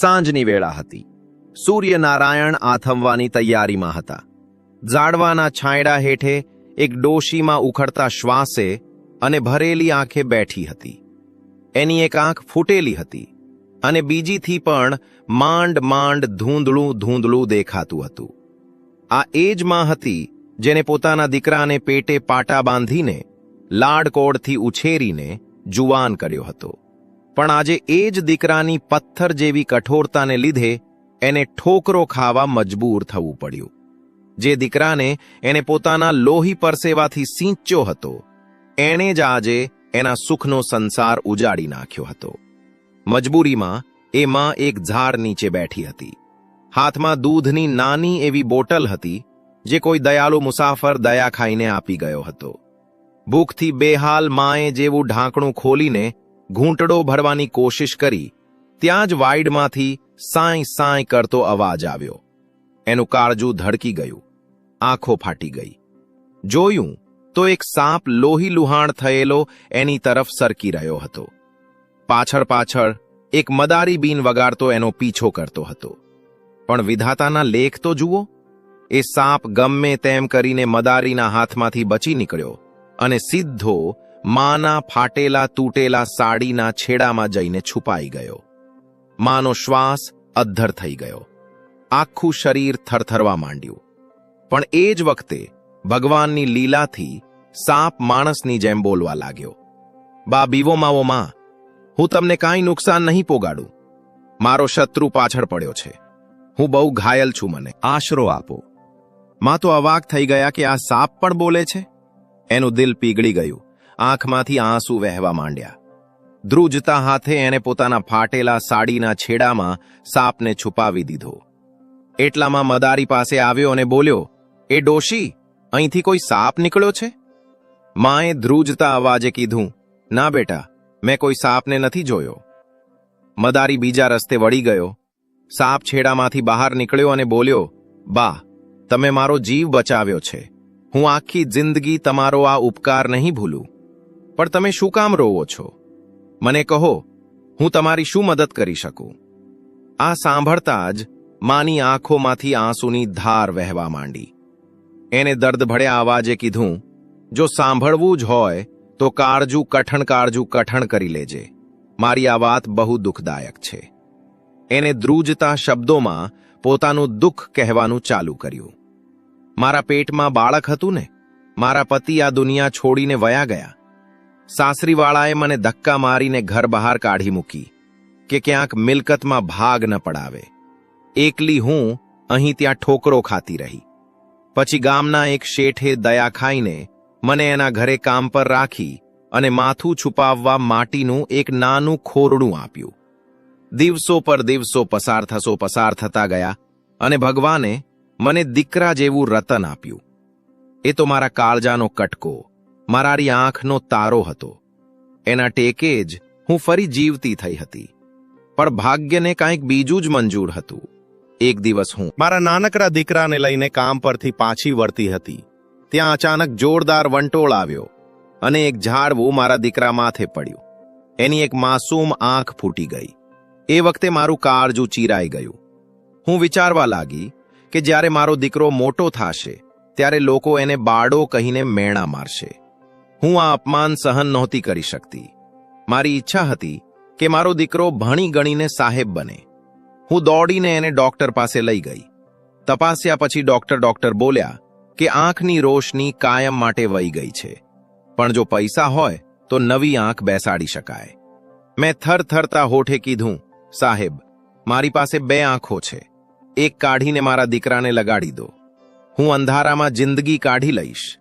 સાંજની વેળા હતી. સૂર્યનારાયણ આથમવાની તૈયારીમાં હતા. ઝાડવાના છાંયડા હેઠે એક ડોશીમાં ઉખડતા શ્વાસે અને ભરેલી આંખે બેઠી હતી. એની એક આંખ ફૂટેલી હતી અને બીજીથી પણ માંડ માંડ ધૂંધળું ધૂંધળું દેખાતું હતું. આ એ જ માં હતી જેને પોતાના દીકરાને પેટે પાટા બાંધીને લાડકોડથી ઉછેરીને જુવાન કર્યો હતો. પણ આજે એ જ દીકરાની પથ્થર જેવી કઠોરતાને લીધે એને ઠોકરો ખાવા મજબૂર થવું પડ્યું. જે દીકરાને એને પોતાના લોહી પરસેવાથી સિંચ્યો હતો, એણે જ આજે એના સુખનો સંસાર ઉજાડી નાખ્યો હતો. મજબૂરીમાં એ માં એક ઝાડ નીચે બેઠી હતી. હાથમાં દૂધની નાની એવી બોટલ હતી, જે કોઈ દયાળુ મુસાફર દયા ખાઈને આપી ગયો હતો. ભૂખથી બેહાલ માએ જેવું ઢાંકણું ખોલીને ઘૂંટડો ભરવાની કોશિશ કરી, ત્યાં જ વાઇડમાંથી સાંય સાંય કરતો અવાજ આવ્યો. એનું કાળજું ધડકી ગયું. આંખો ફાટી ગઈ. જોયું તો એક સાપ લોહી લુહાણ થયેલો એની તરફ સરકી રહ્યો હતો. પાછળ પાછળ એક મદારી બીન વગાડતો એનો પીછો કરતો હતો. પણ વિધાતાના લેખ તો જુઓ. એ સાપ ગમે તેમ કરીને મદારીના હાથમાંથી બચી નીકળ્યો અને સીધો માના ફાટેલા તૂટેલા સાડીના છેડામાં જઈને છુપાઈ ગયો. માનો શ્વાસ અદ્ધર થઈ ગયો. આખું શરીર થરથરવા માંડ્યું. પણ એ જ વખતે ભગવાનની લીલાથી સાપ માણસની જેમ બોલવા લાગ્યો. બા, બીવો માવો માં, હું તમને કાંઈ નુકસાન નહીં પોગાડું. મારો શત્રુ પાછળ પડ્યો છે. હું બહુ ઘાયલ છું મને. આશરો આપો. માં તો અવાક થઈ ગયા કે આ સાપ પણ બોલે છે? એનું દિલ પીગળી ગયું. આંખમાંથી આંસુ વહેવા માંડ્યા. ધ્રુજતા હાથે એને પોતાના ફાટેલા સાડીના છેડામાં સાપને છુપાવી દીધો. એટલામાં મદારી પાસે આવ્યો અને બોલ્યો, એ ડોશી, અહીંથી કોઈ સાપ નીકળ્યો છે? માએ ધ્રુજતા અવાજે કીધું, ના બેટા, મેં કોઈ સાપને નથી જોયો. મદારી બીજા રસ્તે વળી ગયો. સાપ છેડામાંથી બહાર નીકળ્યો અને બોલ્યો, બા, તમે મારો જીવ બચાવ્યો છે. હું આખી જિંદગી તમારો આ ઉપકાર નહીં ભૂલું. પણ તમે શું કામ રોવો છો? મને કહો, હું તમારી શું મદદ કરી શકું? આ સાંભળતા જ માની આંખોમાંથી આંસુની ધાર વહેવા માંડી. એને દર્દ ભળ્યા અવાજે કીધું, જો સાંભળવું જ હોય, તો કાળજું કઠણ કાળજું કઠણ કરી લેજે. મારી આ વાત બહુ દુઃખદાયક છે. એને ધ્રુજતા શબ્દોમાં પોતાનું દુઃખ કહેવાનું ચાલુ કર્યું. મારા પેટમાં બાળક હતું ને? મારા પતિ આ દુનિયા છોડીને વયા ગયા. સાસરીવાળાએ મને ધક્કા મારીને ઘર બહાર કાઢી મૂકી કે ક્યાંક મિલકતમાં ભાગ ન પડાવે. એકલી હું અહીં ત્યાં ઠોકરો ખાતી રહી. પછી ગામના એક શેઠે દયા ખાઈને મને એના ઘરે કામ પર રાખી અને માથું છુપાવવા માટીનું એક નાનું ખોરડું આપ્યું. દિવસો પર દિવસો પસાર થશો પસાર થતા ગયા અને ભગવાને મને દીકરા જેવું રતન આપ્યું. એ તો મારા કાળજાનો કટકો. મારારી આંખનો તારો હતો. એના ટેકે જ હું ફરી જીવતી થઈ હતી. પણ ભાગ્યને કાંઈક બીજું જ મંજૂર હતું. એક દિવસ હું મારા નાનકડા દીકરાને લઈને કામ પરથી પાછી વળતી હતી. ત્યાં અચાનક જોરદાર વંટોળ આવ્યો અને એક ઝાડવું મારા દીકરા માથે પડ્યું. એની એક માસૂમ આંખ ફૂટી ગઈ. એ વખતે મારું કાળજું ચીરાઈ ગયું. હું વિચારવા લાગી કે જ્યારે મારો દીકરો મોટો થાશે, ત્યારે લોકો એને બાળો કહીને મેણા મારશે. હું આ અપમાન સહન નહોતી કરી શકતી. મારી ઈચ્છા હતી કે મારો દીકરો ભણી ગણીને સાહેબ બને. હું દોડીને એને ડોક્ટર પાસે લઈ ગઈ. તપાસ્યા પછી ડોક્ટર ડોક્ટર બોલ્યા કે આંખની રોશની કાયમ માટે વહી ગઈ છે. પણ જો પૈસા હોય તો નવી આંખ બેસાડી શકાય. મેં થરથરતા હોઠે કીધું, સાહેબ, મારી પાસે બે આંખો છે. એક કાઢીને મારા દીકરાને લગાડી દો. હું અંધારામાં જિંદગી કાઢી લઈશ.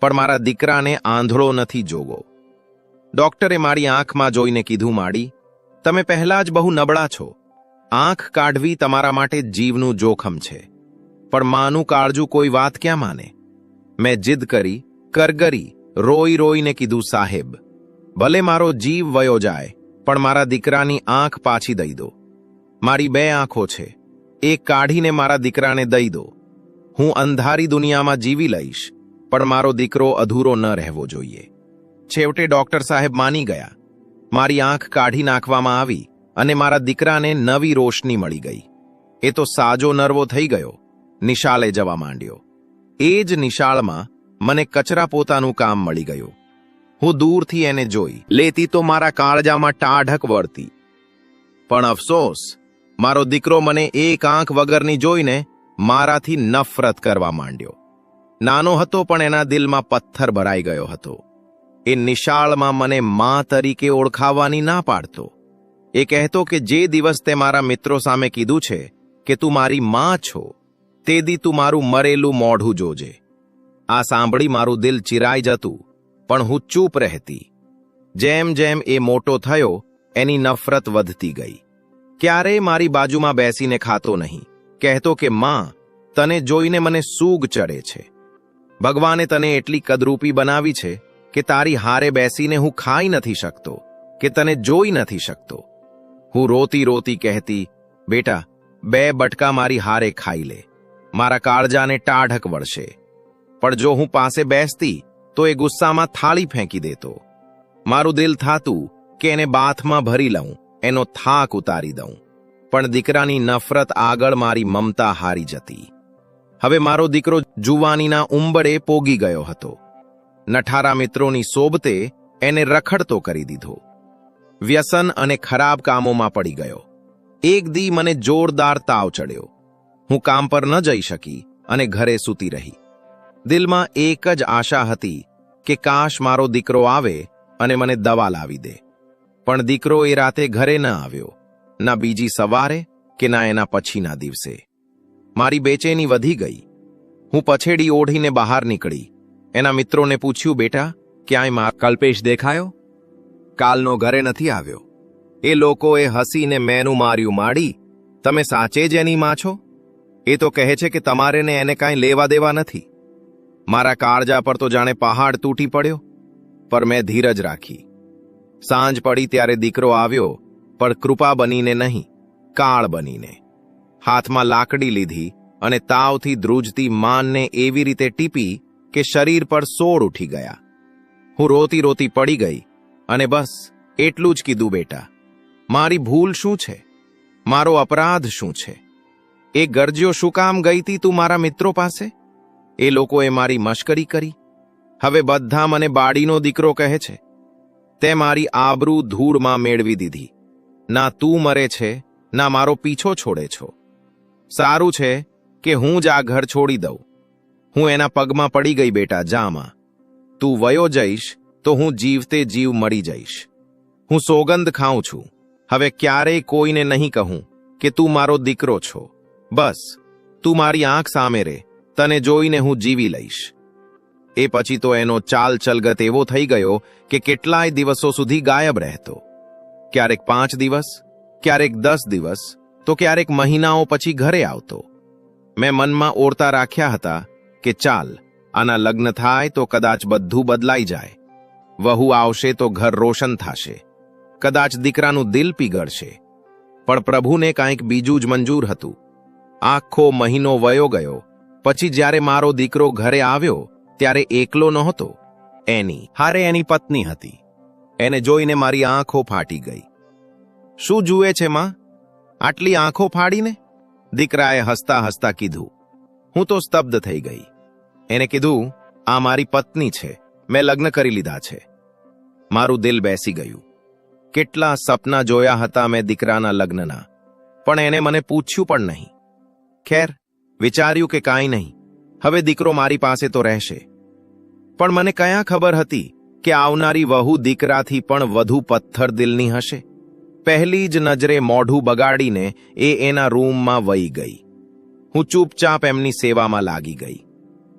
પણ મારા દીકરાને આંધળો નથી જોવો. ડોક્ટરે મારી આંખમાં જોઈને કીધું, માડી, તમે પહેલા જ બહુ નબળા છો. આંખ કાઢવી તમારા માટે જીવનું જોખમ છે. પણ માનું કાળજું કોઈ વાત ક્યાં માને? મેં જીદ કરી, કરગરી, રોઈ રોઈને કીધું, સાહેબ, ભલે મારો જીવ વયો જાય, પણ મારા દીકરાની આંખ પાછી દઈ દો. મારી બે આંખો છે. એક કાઢીને મારા દીકરાને દઈ દો. હું અંધારી દુનિયામાં જીવી લઈશ. પણ મારો દીકરો અધૂરો ન રહેવો જોઈએ. છેવટે ડોક્ટર સાહેબ માની ગયા. મારી આંખ કાઢી નાખવામાં આવી અને મારા દીકરાને નવી રોશની મળી ગઈ. એ તો સાજો નરવો થઈ ગયો, નિશાળે જવા માંડ્યો. એ જ નિશાળમાં મને કચરા પોતાનું કામ મળી ગયું. હું દૂરથી એને જોઈ, લેતી તો મારા કાળજામાં ટાઢક વળતી. પણ અફસોસ, મારો દીકરો મને એક આંખ વગરની જોઈને મારાથી નફરત કરવા માંડ્યો. નાનો હતો પણ એના દિલમાં પથ્થર ભરાઈ ગયો હતો. એ નિશાળમાં મને માં તરીકે ઓળખાવવાની ના પાડતો. એ કહેતો કે જે દિવસ તે મારા મિત્રો સામે કીધું છે કે તું મારી માં છો, તે દી તું મારું મરેલું મોઢું જોજે. આ સાંભળી મારું દિલ ચિરાઈ જતું, પણ હું ચૂપ રહેતી. જેમ જેમ એ મોટો થયો, એની નફરત વધતી ગઈ. ક્યારેય મારી બાજુમાં બેસીને ખાતો નહીં. કહેતો કે, માં, તને જોઈને મને સૂગ ચડે છે. ભગવાને તને એટલી કદરૂપી બનાવી છે કે તારી હારે બેસીને હું ખાઈ નથી શકતો, કે તને જોઈ નથી શકતો. હું રોતી રોતી કહેતી, બેટા, બે બટકા મારી હારે ખાઈ લે. મારા કાળજાને ટાઢક વળશે. પણ જો હું પાસે બેસતી, તો એ ગુસ્સામાં થાળી ફેંકી દેતો. મારું દિલ થાતું કે એને બાથમાં ભરી લઉં, એનો થાક ઉતારી દઉં. પણ દીકરાની નફરત આગળ મારી મમતા હારી જતી. હવે મારો દીકરો જુવાનીના ઉંબડે પોગી ગયો હતો. નઠારા મિત્રોની સોબતે એને રખડતો કરી દીધો. વ્યસન અને ખરાબ કામોમાં પડી ગયો. એક દી મને જોરદાર તાવ ચડ્યો. હું કામ પર ન જઈ શકી અને ઘરે સૂતી રહી. દિલમાં એક જ આશા હતી કે કાશ મારો દીકરો આવે અને મને દવા લાવી દે. પણ દીકરો એ રાતે ઘરે ન આવ્યો. ના બીજી સવારે કે ના એના પછીના દિવસે. મારી બેચેની વધી ગઈ. હું પછેડી ઓઢીને બહાર નીકળી. એના મિત્રોને પૂછ્યું, બેટા, ક્યાંય મા કલ્પેશ દેખાયો? કાલનો ઘરે નથી આવ્યો. એ લોકોએ હસીને મેનું માર્યું માડી. તમે સાચે જ એની માં છો? એ તો કહે છે કે તમારે ને એને કાંઈ લેવા દેવા નથી. મારા કાળજા પર તો જાણે પહાડ તૂટી પડ્યો. પર મેં ધીરજ રાખી. સાંજ પડી ત્યારે દીકરો આવ્યો, પણ કૃપા બનીને નહીં, કાળ બનીને. હાથમાં લાકડી લીધી અને તાવથી ધ્રુજતી માનને એવી રીતે ટીપી કે શરીર પર સોળ ઉઠી ગયા. હું રોતી રોતી પડી ગઈ અને બસ, એટલું જ કીધું, બેટા. મારી ભૂલ શું છે? મારો અપરાધ શું છે? એ ગરજીઓ શું કામ ગઈ તી તું મારા મિત્રો પાસે? એ લોકોએ મારી મશ્કરી કરી. હવે બધા મને બાડીનો દીકરો કહે છે. તે મારી આબરૂ ધૂળમાં મેળવી દીધી. ના તું મરે છે, ના મારો પીછો છોડે છો. સારું છે કે હું જ આ ઘર છોડી દઉં. હું એના પગમાં પડી ગઈ બેટા, જામાં. તું વયો જઈશ તો હું જીવતે જીવ મળી જઈશ. હું સોગંદ ખાઉં છું. હવે ક્યારેય કોઈને નહીં કહું કે તું મારો દીકરો છો. બસ, તું મારી આંખ સામે રે, તને જોઈને હું જીવી લઈશ. એ પછી તો એનો ચાલ ચલગત એવો થઈ ગયો કે કેટલાય દિવસો સુધી ગાયબ રહેતો. ક્યારેક પાંચ દિવસ, ક્યારેક દસ દિવસ તો ક્યારેક મહિનાઓ પછી ઘરે આવતો. મેં મનમાં ઓરતા રાખ્યા હતા કે ચાલ, આના લગ્ન થાય તો કદાચ બધું બદલાઈ જાય. વહુ આવશે તો ઘર રોશન થશે. કદાચ દીકરાનું દિલ પીગળશે. પણ પ્રભુને કાંઈક બીજું જ મંજૂર હતું. આખો મહિનો વયો ગયો. પછી જ્યારે મારો દીકરો ઘરે આવ્યો, ત્યારે એકલો નહોતો. એની, હારે એની પત્ની હતી. એને જોઈને મારી આંખો ફાટી ગઈ. શું જુએ છે, માં? આટલી આંખો ફાડીને? દીકરાએ હસતા હસતા કીધું, હું તો સ્તબ્ધ થઈ ગઈ. એને કીધું, આ મારી પત્ની છે. મેં લગ્ન કરી લીધા છે. મારું દિલ બેસી ગયું. કેટલા સપના જોયા હતા મેં દીકરાના લગ્નના, પણ એને મને પૂછ્યું પણ નહીં. ખેર, વિચાર્યું કે કાંઈ નહીં. હવે દીકરો મારી પાસે તો રહેશે. પણ મને કયા ખબર હતી કે આવનારી વહુ દીકરાથી પણ વધુ પથ્થર દિલની હશે? પહેલી જ નજરે મોઢું બગાડીને એ એના રૂમમાં વહી ગઈ. હું ચૂપચાપ એમની સેવામાં લાગી ગઈ.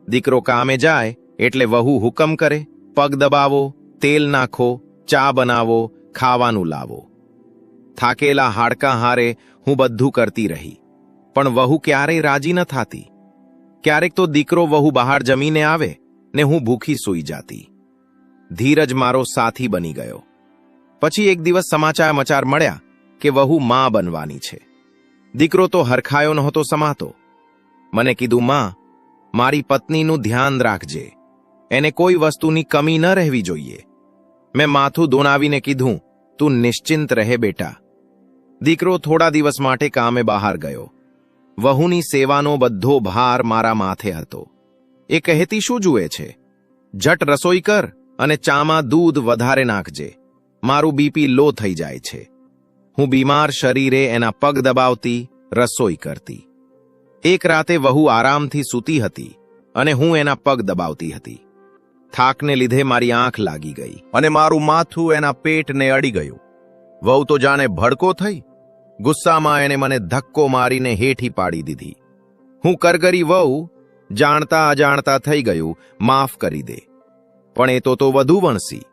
દીકરો કામે જાય એટલે વહુ હુકમ કરે, પગ દબાવો, તેલ નાખો, ચા બનાવો, ખાવાનું લાવો. થાકેલા હાડકાં હારે હું બધું કરતી રહી. પણ વહુ ક્યારેય રાજી ન થાતી. ક્યારેક તો દીકરો વહુ બહાર જમીને આવે ને હું ભૂખી સૂઈ જાતી. ધીરજ મારો સાથી બની ગયો. પછી એક દિવસ સમાચાર મચાર મળ્યા કે વહુ માં બનવાની છે. દીકરો તો હરખાયો નહોતો સમાતો. મને કીધું, માં, મારી પત્નીનું ધ્યાન રાખજે. એને કોઈ વસ્તુની કમી ન રહેવી જોઈએ. મેં માથું દોનાવીને કીધું, તું નિશ્ચિંત રહે બેટા. દીકરો થોડા દિવસ માટે કામે બહાર ગયો. વહુની સેવાનો બધો ભાર મારા માથે હતો. એ કહેતી, શું જુએ છે? જટ રસોઈ કર અને ચામાં દૂધ વધારે નાખજે. મારું બીપી લો થઈ જાય છે. હું બીમાર શરીરે એના પગ દબાવતી, રસોઈ કરતી. એક રાતે વહુ આરામથી સૂતી હતી અને હું એના પગ દબાવતી હતી. થાકને લીધે મારી આંખ લાગી ગઈ અને મારું માથું એના પેટને અડી ગયું. વહુ તો જાણે ભડકો થઈ, ગુસ્સામાં એણે મને ધક્કો મારીને હેઠી પાડી દીધી. હું કરગરી વહુ, જાણતા અજાણતા થઈ ગયું, માફ કરી દે. પણ એ તો તો વધુ વણસી.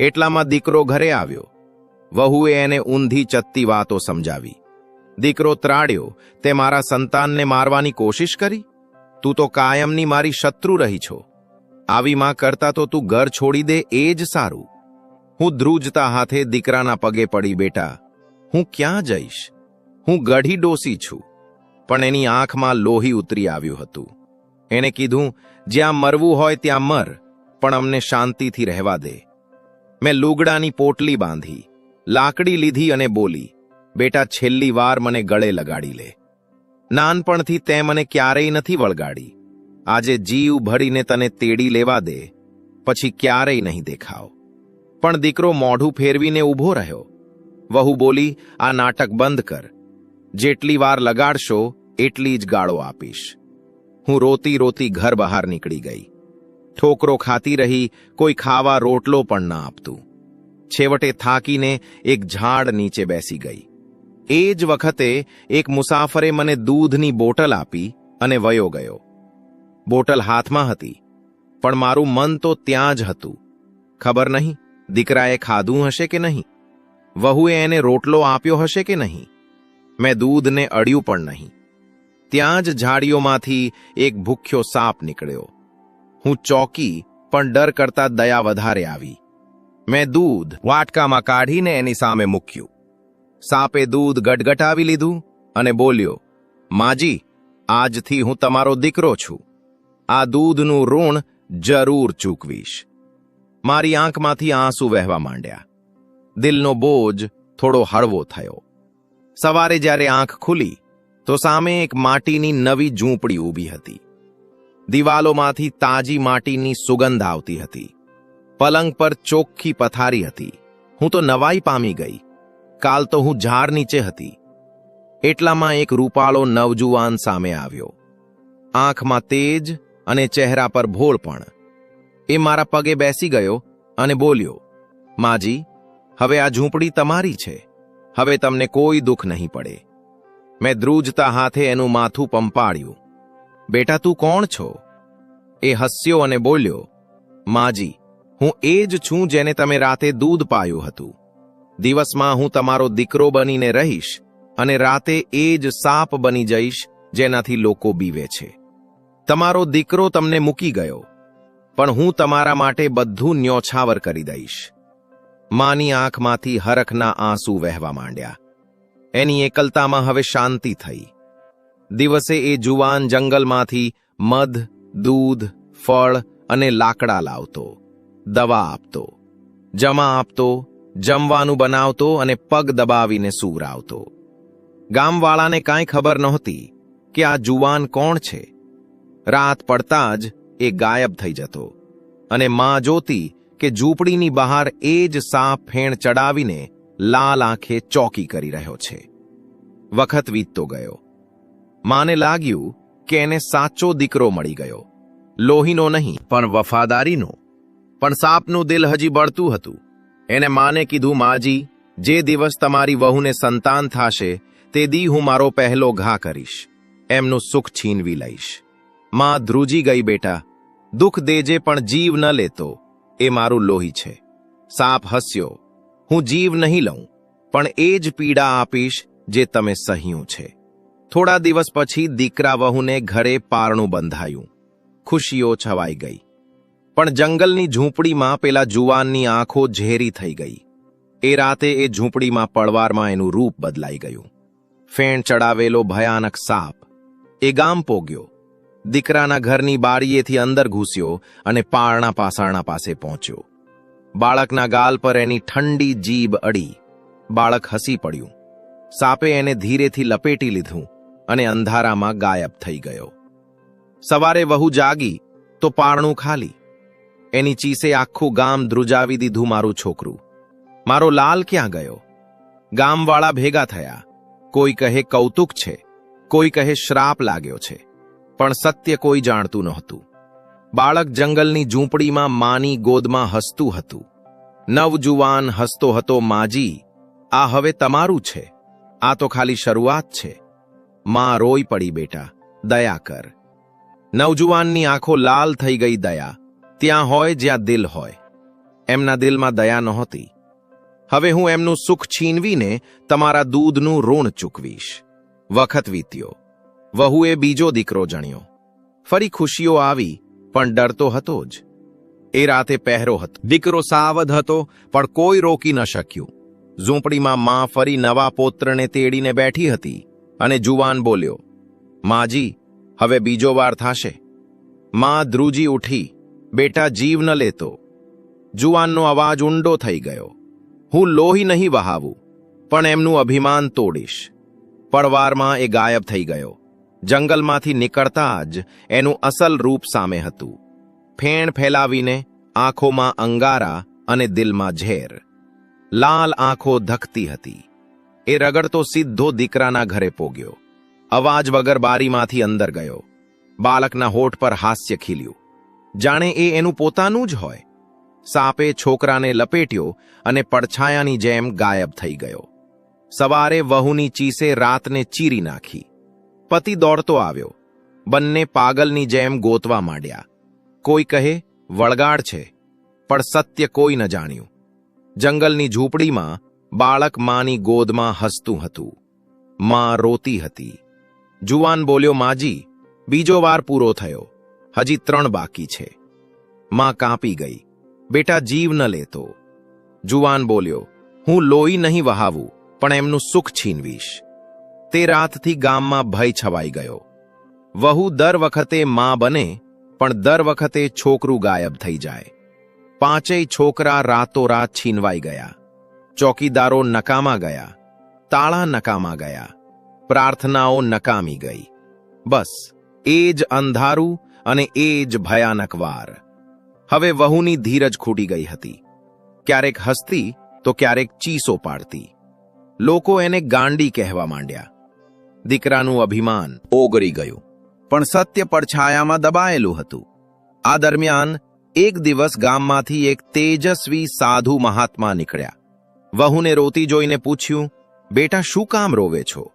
એટલામાં દીકરો ઘરે આવ્યો. વહુએ એને ઊંધી ચત્તી વાતો સમજાવી. દીકરો ત્રાડ્યો, તે મારા સંતાનને મારવાની કોશિશ કરી? તું તો કાયમની મારી શત્રુ રહી છો. આવી માં કરતા તો તું ઘર છોડી દે એ જ સારું. હું ધ્રુજતા હાથે દીકરાના પગે પડી બેટા હું ક્યાં જઈશ? હું ગઢી ડોસી છું. પણ એની આંખમાં લોહી ઉતરી આવ્યું હતું. એણે કીધું, જ્યાં મરવું હોય ત્યાં મર, પણ અમને શાંતિથી રહેવા દે. મેં લુગડાની પોટલી બાંધી, લાકડી લીધી અને બોલી, બેટા, છેલ્લી વાર મને ગળે લગાડી લે. નાનપણથી તે મને ક્યારેય નથી વળગાડી. આજે જીવ ભરીને તને તેડી લેવા દે, પછી ક્યારેય નહીં દેખાવ. પણ દીકરો મોઢું ફેરવીને ઊભો રહ્યો. વહુ બોલી, આ નાટક બંધ કર. જેટલી વાર લગાડશો, એટલી જ ગાળો આપીશ. હું રોતી રોતી ઘર બહાર નીકળી ગઈ. ઠોકરો ખાતી રહી, કોઈ ખાવા રોટલો પણ ન આપતું. છેવટે થાકીને એક ઝાડ નીચે બેસી ગઈ. એ જ વખતે એક મુસાફરે મને દૂધની બોટલ આપી અને વયો ગયો. બોટલ હાથમાં હતી, પણ મારું મન તો ત્યાં જ હતું. ખબર નહીં, દીકરાએ ખાધું હશે કે નહીં? વહુએ એને રોટલો આપ્યો હશે કે નહીં? મેં દૂધને અડ્યું પણ નહીં. ત્યાં જ ઝાડીઓમાંથી એક ભૂખ્યો સાપ નીકળ્યો. હું ચોકી, પણ ડર કરતા દયા વધારે આવી. મેં દૂધ, વાટકામાં કાઢીને એની સામે મૂક્યું. સાપે દૂધ ગટગટાવી લીધું અને બોલ્યો, માજી, આજથી હું તમારો દીકરો છું. આ દૂધનું ઋણ જરૂર ચૂકવીશ. મારી આંખમાંથી આંસુ વહેવા માંડ્યા. દિલનો બોજ થોડો હળવો થયો. સવારે જ્યારે આંખ ખુલી, તો સામે એક માટીની નવી ઝૂંપડી ઊભી હતી. દિવાલોમાંથી તાજી માટીની સુગંધ આવતી હતી. પલંગ પર ચોખ્ખી પથારી હતી. હું તો નવાઈ પામી ગઈ. કાલ તો હું ઝાડ નીચે હતી. એટલામાં એક રૂપાળો નવજુવાન સામે આવ્યો. આંખમાં તેજ અને ચહેરા પર ભોળ પણ. એ મારા પગે બેસી ગયો અને બોલ્યો, માજી, હવે આ ઝૂંપડી તમારી છે. હવે તમને કોઈ દુઃખ નહીં પડે. મેં ધ્રુજતા હાથે એનું માથું પંપાળ્યું. બેટા, તું કોણ છો? એ હસ્યો અને બોલ્યો, માજી, હું એ જ છું જેને તમે રાતે દૂધ પાયું હતું. દિવસમાં હું તમારો દીકરો બનીને રહીશ અને રાતે એ જ સાપ બની જઈશ જેનાથી લોકો બીવે છે. તમારો દીકરો તમને મૂકી ગયો, પણ હું તમારા માટે બધું ન્યોછાવર કરી દઈશ. માની આંખમાંથી હરખના આંસુ વહેવા માંડ્યા. એની એકલતામાં હવે શાંતિ થઈ. દિવસે એ જુવાન જંગલમાંથી મધ, દૂધ, ફળ અને લાકડા લાવતો, દવા આપતો, જમા આપતો, જમવાનું બનાવતો અને પગ દબાવીને સૂવરાવતો. ગામવાળાને કાંઈ ખબર નહોતી કે આ જુવાન કોણ છે. રાત પડતા જ એ ગાયબ થઈ જતો અને માં જોતી કે ઝૂંપડીની બહાર એ જ સાપ ફેણ ચડાવીને લાલ આંખે ચોકી કરી રહ્યો છે. વખત વીતતો ગયો. માને લાગ્યું કે એને સાચો દીકરો મળી ગયો. લોહીનો નહીં, પણ વફાદારીનો. પણ સાપનું દિલ હજી બળતું હતું. એને માને કીધું, માજી, જે દિવસ તમારી વહુને સંતાન થાશે, તે દી હું મારો પહેલો ઘા કરીશ. એમનું સુખ છીનવી લઈશ. માં ધ્રુજી ગઈ બેટા. દુઃખ દેજે, પણ જીવ ન લેતો. એ મારું લોહી છે. સાપ હસ્યો. હું જીવ નહીં લઉં, પણ એ જ પીડા આપીશ જે તમે સહ્યું છે. થોડા દિવસ પછી દીકરા વહુને ઘરે પારણું બંધાયું. ખુશીઓ છવાઈ ગઈ. પણ જંગલની ઝૂંપડીમાં પેલા જુવાનની આંખો ઝેરી થઈ ગઈ. એ રાતે એ ઝૂંપડીમાં પડવારમાં એનું રૂપ બદલાઈ ગયું. ફેણ ચડાવેલો ભયાનક સાપ. એ ગામ પોગ્યો. દીકરાના ઘરની બારીએથી અંદર ઘૂસ્યો અને પારણા પાસાણા પાસે પહોંચ્યો. બાળકના ગાલ પર એની ઠંડી જીભ અડી. બાળક હસી પડ્યું. સાપે એને ધીરેથી લપેટી લીધું. અને અંધારામાં ગાયબ થઈ ગયો. સવારે વહુ જાગી તો પારણું ખાલી. એની ચીસે આખું ગામ ધ્રુજાવી દીધું મારું છોકરું. મારો લાલ ક્યાં ગયો? ગામવાળા ભેગા થયા. કોઈ કહે કૌતુક છે, કોઈ કહે શ્રાપ લાગ્યો છે, પણ સત્ય કોઈ જાણતું નહોતું. બાળક જંગલની ઝૂંપડીમાં માની ગોદમાં હસતું હતું. નવજુવાન હસતો હતો, માજી, આ હવે તમારું છે, આ તો ખાલી શરૂઆત છે. માં રોઈ પડી બેટા, દયા કર. નવજુવાનની આંખો લાલ થઈ ગઈ દયા, ત્યાં હોય જ્યાં દિલ હોય. એમના દિલમાં દયા નહોતી. હવે હું એમનું સુખ છીનવીને તમારા દૂધનું ઋણ ચૂકવીશ. વખત વીત્યો. વહુએ બીજો દીકરો જણ્યો. ફરી ખુશીઓ આવી, પણ ડરતો હતો જ. એ રાતે પહેરો હતો. દીકરો સાવધ હતો, પણ કોઈ રોકી ન શક્યું. ઝૂંપડીમાં માં ફરી નવા પોત્રને તેડીને બેઠી હતી. અને જુવાન બોલ્યો, માજી, હવે બીજો વાર થાશે. માં ધ્રુજી ઉઠી, બેટા, જીવ ન લેતો. જુવાનનો અવાજ ઊંડો થઈ ગયો, હું લોહી નહીં વહાવું, પણ એમનું અભિમાન તોડીશ. પડવારમાં એ ગાયબ થઈ ગયો, જંગલમાંથી નીકળતા જ એનું અસલ રૂપ સામે હતું. ફેણ ફેલાવીને આંખોમાં અંગારા અને દિલમાં ઝેર. લાલ આંખો ધખતી હતી. એ રગડતો સીધો દીકરાના ઘરે પોગ્યો. અવાજ વગર બારીમાંથી અંદર ગયો. બાળકના હોઠ પર હાસ્ય ખીલ્યું. જાણે એ એનું પોતાનું જ હોય? સાપે છોકરાને લપેટ્યો અને પડછાયાની જેમ ગાયબ થઈ ગયો. સવારે વહુની ચીસે રાતને ચીરી નાખી. પતિ દોડતો આવ્યો. બંને પાગલની જેમ ગોતવા માંડ્યા. કોઈ કહે, વળગાડ છે. પણ સત્ય કોઈ ન જાણ્યું. જંગલની ઝૂંપડીમાં બાળક માની ગોદમાં હસતું હતું. માં રોતી હતી. જુવાન બોલ્યો, માજી, બીજો વાર પૂરો થયો. હજી ત્રણ બાકી છે. માં કાંપી ગઈ. બેટા, જીવ ન લેતો. જુવાન બોલ્યો, હું લોહી નહીં વહાવું, પણ એમનું સુખ છીનવીશ. તે રાતથી ગામમાં ભય છવાઈ ગયો. વહુ દર વખતે માં બને, પણ દર વખતે છોકરું ગાયબ થઈ જાય. પાંચેય છોકરા રાતોરાત છીનવાઈ ગયા. ચોકીદારો નકામા ગયા, તાળા નકામા ગયા, પ્રાર્થનાઓ નકામી ગઈ. બસ, એ જ અંધારું અને એ જ ભયાનક વાર. હવે વહુની ધીરજ ખૂટી ગઈ હતી. ક્યારેક હસતી તો ક્યારેક ચીસો પાડતી. લોકો એને ગાંડી કહેવા માંડ્યા. દીકરાનું અભિમાન ઓગળી ગયું, પણ સત્ય પડછાયામાં દબાયેલું હતું. આ દરમિયાન એક દિવસ ગામમાંથી એક તેજસ્વી સાધુ મહાત્મા નીકળ્યા. વહુને રોતી જોઈને પૂછ્યું, બેટા, શું કામ રોવે છો?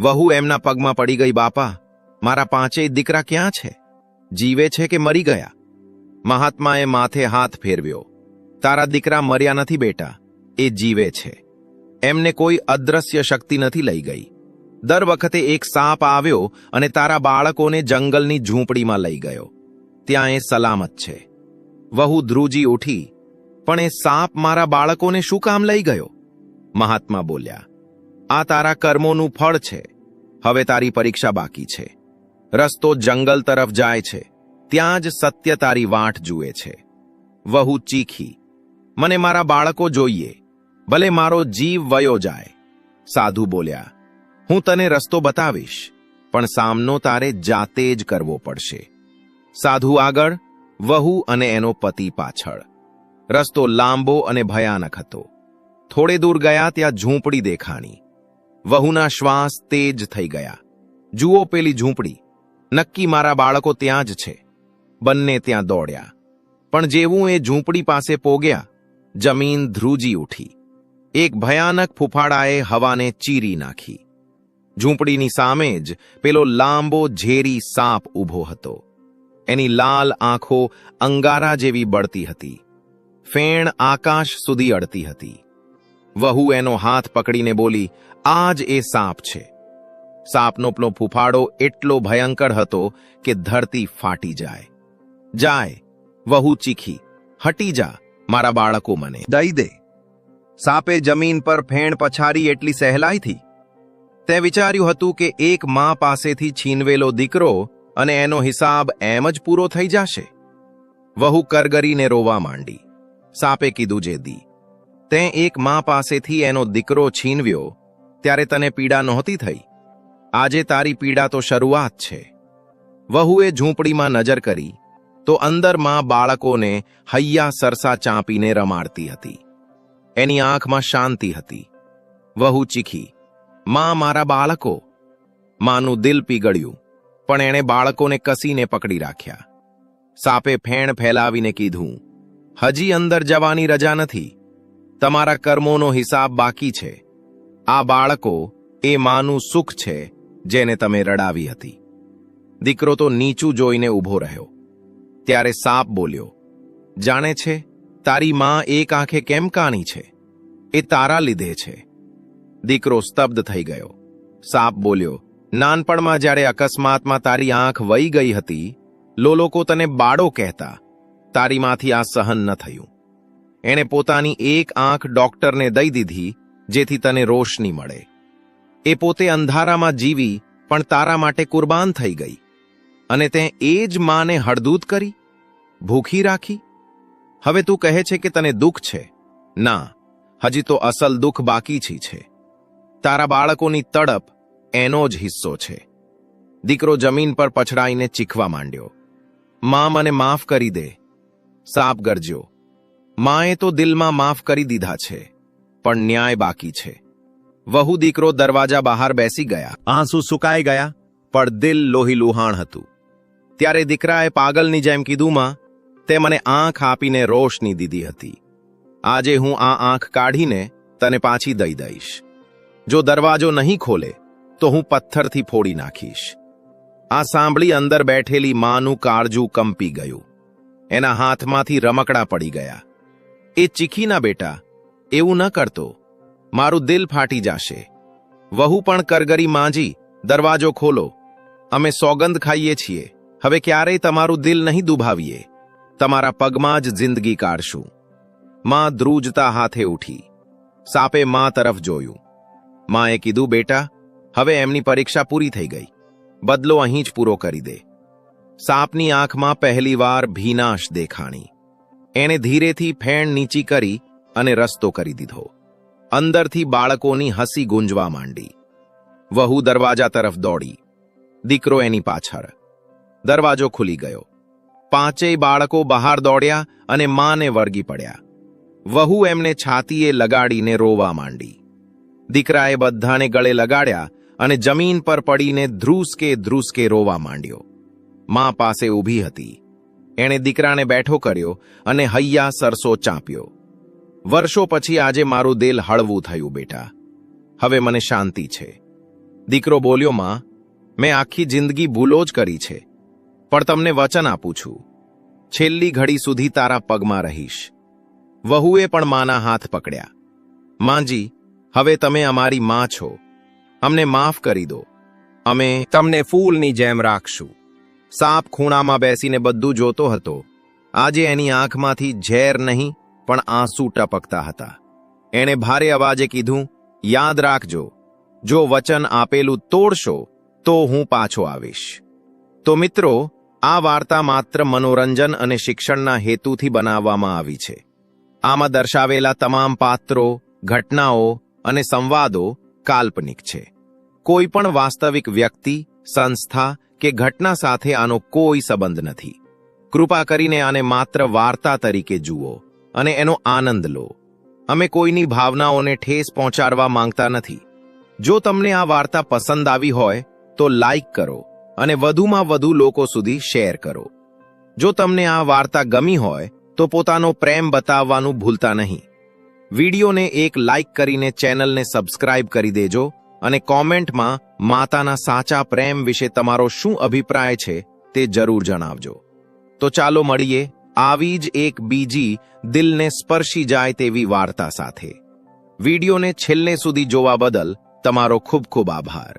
વહુ એમના પગમાં પડી ગઈ, બાપા, મારા પાંચેય દીકરા ક્યાં છે? જીવે છે કે મરી ગયા? મહાત્માએ માથે હાથ ફેરવ્યો, તારા દીકરા મર્યા નથી, બેટા, એ જીવે છે. એમને કોઈ અદ્રશ્ય શક્તિ નથી લઈ ગઈ. દર વખતે એક સાપ આવ્યો અને તારા બાળકોને જંગલની ઝૂંપડીમાં લઈ ગયો. ત્યાં એ સલામત છે. વહુ ધ્રુજી ઉઠી પણ એ સાપ મારા બાળકોને શું કામ લઈ ગયો? મહાત્મા બોલ્યા, આ તારા કર્મોનું ફળ છે. હવે તારી પરીક્ષા બાકી છે. રસ્તો જંગલ તરફ જાય છે. ત્યાં જ સત્ય તારી વાંઠ જુએ છે. વહુ ચીખી, મને મારા બાળકો જોઈએ. ભલે મારો જીવ વયો જાય. સાધુ બોલ્યા, હું તને રસ્તો બતાવીશ, પણ સામનો તારે જાતે જ કરવો પડશે. સાધુ આગળ, વહુ અને એનો પતિ પાછળ. રસ્તો લાંબો અને ભયાનક હતો. થોડે દૂર ગયા ત્યાં ઝૂંપડી દેખાણી. વહુના શ્વાસ તેજ થઈ ગયા. જુઓ પેલી ઝૂંપડી. નક્કી મારા બાળકો ત્યાં જ છે. બંને ત્યાં દોડ્યા. પણ જેવું એ ઝૂંપડી પાસે પોગ્યા, જમીન ધ્રુજી ઉઠી. એક ભયાનક ફૂફાડાએ હવાને ચીરી નાખી. ઝૂંપડીની સામે જ પેલો લાંબો ઝેરી સાપ ઊભો હતો. એની લાલ આંખો અંગારા જેવી બળતી હતી. ફેણ આકાશ સુધી અડતી હતી. વહુ એનો હાથ પકડીને બોલી આ જ એ સાપ છે. સાપનો પેલો ફૂફાડો એટલો ભયંકર હતો કે ધરતી ફાટી જાય. જાય, વહુ ચીખી, હટી જા, મારા બાળકો મને. દઈ દે. સાપે જમીન પર ફેણ પછારી એટલી સહેલાઈથી તે વિચાર્યું હતું કે એક મા પાસેથી છીનવેલો દીકરો અને એનો હિસાબ એમ જ પૂરો થઈ જશે. વહુ કરગરીને રોવા માંડી. સાપે કીધું જે દી. તે એક મા પાસેથી એનો દીકરો છીનવ્યો, ત્યારે તને પીડા નહોતી થઈ. આજે તારી પીડા તો શરૂઆત છે. વહુએ ઝૂંપડીમાં નજર કરી, તો અંદરમાં બાળકોને હૈયા સરસા ચાંપીને રમાડતી હતી. એની આંખમાં શાંતિ હતી. વહુ ચીખી, માં, મારા બાળકો. માનું દિલ પીગળ્યું, પણ એણે બાળકોને કસીને પકડી રાખ્યા. સાપે ફેણ ફેલાવીને કીધું હજી અંદર જવાની રજા નથી. તમારા કર્મોનો હિસાબ બાકી છે. આ બાળકો એ માનું સુખ છે, જેને તમે રડાવી હતી. દીકરો તો નીચું જોઈને ઊભો રહ્યો. ત્યારે સાપ બોલ્યો, જાણે છે, તારી માં એક આંખે કેમ કાણી છે? એ તારા લીધે છે. દીકરો સ્તબ્ધ થઈ ગયો. સાપ બોલ્યો, નાનપણમાં જ્યારે અકસ્માતમાં તારી આંખ વહી ગઈ હતી લો લોકો તને બાળો કહેતા તારીમાંથી આ સહન ન થયું. એણે પોતાની એક આંખ ડોક્ટરને દઈ દીધી, જેથી તને રોશની મળે. એ પોતે અંધારામાં જીવી, પણ તારા માટે કુરબાન થઈ ગઈ. અને તે એ જ માને હળદૂત કરી? ભૂખી રાખી? હવે તું કહે છે કે તને દુઃખ છે. ના, હજી તો અસલ દુઃખ બાકી છી છે. તારા બાળકોની તડપ એનો જ હિસ્સો છે. દીકરો જમીન પર પછડાઈને ચીખવા માંડ્યો. માં મને માફ કરી દે. સાપ ગરજ્યો. માએ તો દિલમાં માફ કરી દીધા છે, પણ ન્યાય બાકી છે. વહુ દીકરો દરવાજા બહાર બેસી ગયા. આંસુ સુકાઈ ગયા, પણ દિલ લોહી લુહાણ હતું. ત્યારે દીકરાએ પાગલની જેમ કીધું, માં, તે મને આંખ આપીને રોશની દીધી હતી. આજે હું આ આંખ કાઢીને તને પાછી દઈ દઈશ. જો દરવાજો નહીં ખોલે, તો હું પથ્થરથી ફોડી નાખીશ. આ સાંભળી અંદર બેઠેલી માનું કાળજું કંપી ગયું. એના હાથમાંથી રમકડા પડી ગયા. એ ચીખીના બેટા, એવું ન કરતો. મારું દિલ ફાટી જશે. વહુ પણ કરગરી માંજી, દરવાજો ખોલો. અમે સોગંદ ખાઈએ છીએ. હવે ક્યારેય તમારું દિલ નહીં દુભાવીએ. તમારા પગમાં જ જિંદગી કાઢશું. માં ધ્રુજતા હાથે ઉઠી. સાપે માં તરફ જોયું. માએ કીધું, બેટા, હવે એમની પરીક્ષા પૂરી થઈ ગઈ. બદલો અહીં જ પૂરો કરી દે. સાપની આંખમાં પહેલીવાર ભીનાશ દેખાણી. એણે ધીરેથી ફેણ નીચી કરી અને રસ્તો કરી દીધો. અંદરથી બાળકોની હસી ગુંજવા માંડી. વહુ દરવાજા તરફ દોડી. દીકરો એની પાછળ. દરવાજો ખુલી ગયો. પાંચેય બાળકો બહાર દોડ્યા અને માને વળગી પડ્યા. વહુ એમને છાતીએ લગાડીને રોવા માંડી. દીકરાએ બધાને ગળે લગાડ્યા અને જમીન પર પડીને ધ્રુસકે ધ્રુસકે રોવા માંડ્યો. મા પાસે ઊભી હતી. એણે દીકરાને બેઠો કર્યો અને હૈયા સરસો ચાંપ્યો. વર્ષો પછી આજે મારું દિલ હળવું થયું બેટા. હવે મને શાંતિ છે. દીકરો બોલ્યો, માં, મેં આખી જિંદગી ભૂલો જ કરી છે, પણ તમને વચન આપું છું. છેલ્લી ઘડી સુધી તારા પગમાં રહીશ. વહુએ પણ માના હાથ પકડ્યા. માંજી હવે તમે અમારી માં છો. અમને માફ કરી દો. અમે તમને ફૂલની જેમ રાખશું. સાપ ખૂણામાં બેસીને બધું જોતો હતો. આજે એની આંખમાંથી ઝેર નહીં, પણ આંસુ ટપકતા હતા. એણે ભારે અવાજે કીધું, યાદ રાખજો, જો વચન આપેલું તોડશો, તો હું પાછો આવીશ. તો મિત્રો, આ વાર્તા માત્ર મનોરંજન અને શિક્ષણના હેતુથી બનાવવામાં આવી છે. આમાં દર્શાવેલા તમામ પાત્રો, ઘટનાઓ અને સંવાદો કાલ્પનિક છે. કોઈ પણ વાસ્તવિક વ્યક્તિ, સંસ્થા કે ઘટના સાથે આનો કોઈ સંબંધ નથી. કૃપા કરીને આને માત્ર વાર્તા તરીકે જુઓ અને એનો આનંદ લો. અમે કોઈની ભાવનાઓને ઠેસ પહોંચાડવા માંગતા નથી. જો તમને આ વાર્તા પસંદ આવી હોય, તો લાઈક કરો અને વધુમાં વધુ લોકો સુધી શેર કરો. જો તમને આ વાર્તા ગમી હોય, તો પોતાનો પ્રેમ બતાવવાનું ભૂલતા નહીં. વિડીયોને એક લાઈક કરીને ચેનલને સબસ્ક્રાઇબ કરી દેજો અને કોમેન્ટમાં માતાના સાચા પ્રેમ વિશે તમારો શું અભિપ્રાય છે તે જરૂર જણાવજો. તો ચાલો મળીએ આવી જ એક બીજી દિલને સ્પર્શી જાય તેવી વાર્તા સાથે. વિડીયોને છેલ્લે સુધી જોવા બદલ તમારો ખૂબ ખૂબ આભાર.